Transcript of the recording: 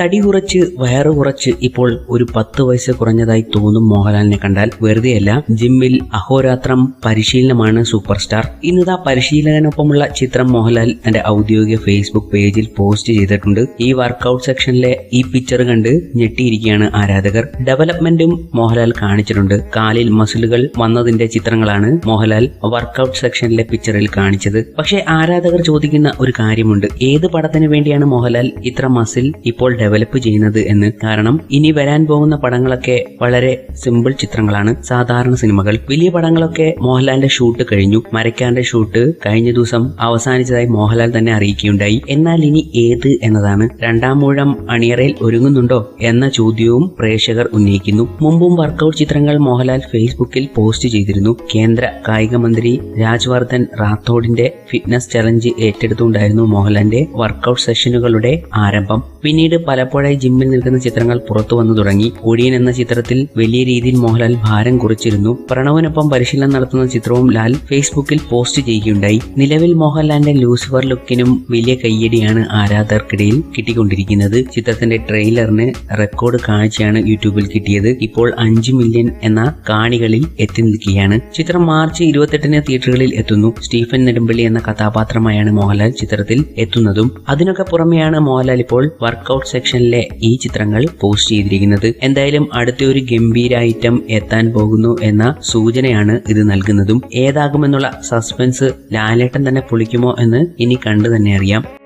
തടി കുറച്ച് വയറ് കുറച്ച് ഇപ്പോൾ ഒരു പത്ത് വയസ്സ് കുറഞ്ഞതായി തോന്നും മോഹൻലാലിനെ കണ്ടാൽ. വെറുതെയല്ല ജിമ്മിൽ അഹോരാത്രം പരിശീലനമാണ് സൂപ്പർ സ്റ്റാർ ഇന്നിതാ പരിശീലകനൊപ്പമുള്ള ചിത്രം മോഹൻലാൽ തന്റെ ഔദ്യോഗിക ഫേസ്ബുക്ക് പേജിൽ പോസ്റ്റ് ചെയ്തിട്ടുണ്ട്. ഈ വർക്കൗട്ട് സെക്ഷനിലെ ഈ പിക്ചർ കണ്ട് ഞെട്ടിയിരിക്കുകയാണ് ആരാധകർ. ഡെവലപ്മെന്റും മോഹൻലാൽ കാണിച്ചിട്ടുണ്ട്. കാലിൽ മസിലുകൾ വന്നതിന്റെ ചിത്രങ്ങളാണ് മോഹൻലാൽ വർക്കൗട്ട് സെക്ഷനിലെ പിക്ചറിൽ കാണിച്ചത്. പക്ഷേ ആരാധകർ ചോദിക്കുന്ന ഒരു കാര്യമുണ്ട്. ഏത് പടത്തിന് വേണ്ടിയാണ് മോഹൻലാൽ ഇത്ര മസിൽ ഇപ്പോൾ ഡെവലപ്പ് ചെയ്യുന്നത് എന്ന്. കാരണം ഇനി വരാൻ പോകുന്ന പടങ്ങളൊക്കെ വളരെ സിമ്പിൾ ചിത്രങ്ങളാണ്. സാധാരണ സിനിമകൾ. വലിയ പടങ്ങളൊക്കെ മോഹൻലാലിന്റെ ഷൂട്ട് കഴിഞ്ഞു. മരക്കാന്റെ ഷൂട്ട് കഴിഞ്ഞ ദിവസം അവസാനിച്ചതായി മോഹൻലാൽ തന്നെ അറിയിക്കുകയുണ്ടായി. എന്നാൽ ഇനി ഏത് എന്നതാണ്. രണ്ടാം മൂഴം അണിയറയിൽ ഒരുങ്ങുന്നുണ്ടോ എന്ന ചോദ്യവും പ്രേക്ഷകർ ഉന്നയിക്കുന്നു. മുമ്പും വർക്കൗട്ട് ചിത്രങ്ങൾ മോഹൻലാൽ ഫേസ്ബുക്കിൽ പോസ്റ്റ് ചെയ്തിരുന്നു. കേന്ദ്ര കായിക മന്ത്രി രാജ്വർദ്ധൻ റാത്തോഡിന്റെ ഫിറ്റ്നസ് ചലഞ്ച് ഏറ്റെടുത്തുകൊണ്ടായിരുന്നു മോഹൻലാലിന്റെ വർക്കൗട്ട് സെഷനുകളുടെ ആരംഭം. പിന്നീട് പലപ്പോഴായി ജിമ്മിൽ നിൽക്കുന്ന ചിത്രങ്ങൾ പുറത്തു വന്നു തുടങ്ങി. ഒടിയൻ എന്ന ചിത്രത്തിൽ വലിയ രീതിയിൽ മോഹൻലാൽ ഭാരം കുറിച്ചിരുന്നു. പ്രണവിനൊപ്പം പരിശീലനം നടത്തുന്ന ചിത്രവും ലാൽ ഫേസ്ബുക്കിൽ പോസ്റ്റ് ചെയ്യുകയുണ്ടായി. നിലവിൽ മോഹൻലാലിന്റെ ലൂസിഫർ ലുക്കിനും വലിയ കയ്യടിയാണ് ആരാധകർക്കിടയിൽ കിട്ടിക്കൊണ്ടിരിക്കുന്നത്. ചിത്രത്തിന്റെ ട്രെയിലറിന് റെക്കോർഡ് കാഴ്ചയാണ് യൂട്യൂബിൽ കിട്ടിയത്. ഇപ്പോൾ അഞ്ച് മില്യൺ എന്ന കാണികളിൽ എത്തി നിൽക്കുകയാണ്. ചിത്രം മാർച്ച് ഇരുപത്തെട്ടിന് തിയേറ്ററുകളിൽ എത്തുന്നു. സ്റ്റീഫൻ നെടുമ്പള്ളി എന്ന കഥാപാത്രമായാണ് മോഹൻലാൽ ചിത്രത്തിൽ എത്തുന്നതും. അതിനൊക്കെ പുറമെയാണ് മോഹൻലാൽ ഇപ്പോൾ വർക്കൗട്ട് സെക്ഷനിലെ ഈ ചിത്രങ്ങൾ പോസ്റ്റ് ചെയ്തിരിക്കുന്നത്. എന്തായാലും അടുത്ത ഒരു ഗംഭീര ഐറ്റം എത്താൻ പോകുന്നു എന്ന സൂചനയാണ് ഇത് നൽകുന്നതും. ഏതാകുമെന്നുള്ള സസ്പെൻസ് ലാലേട്ടൻ തന്നെ പൊളിക്കുമോ എന്ന് ഇനി കണ്ടു തന്നെ അറിയാം.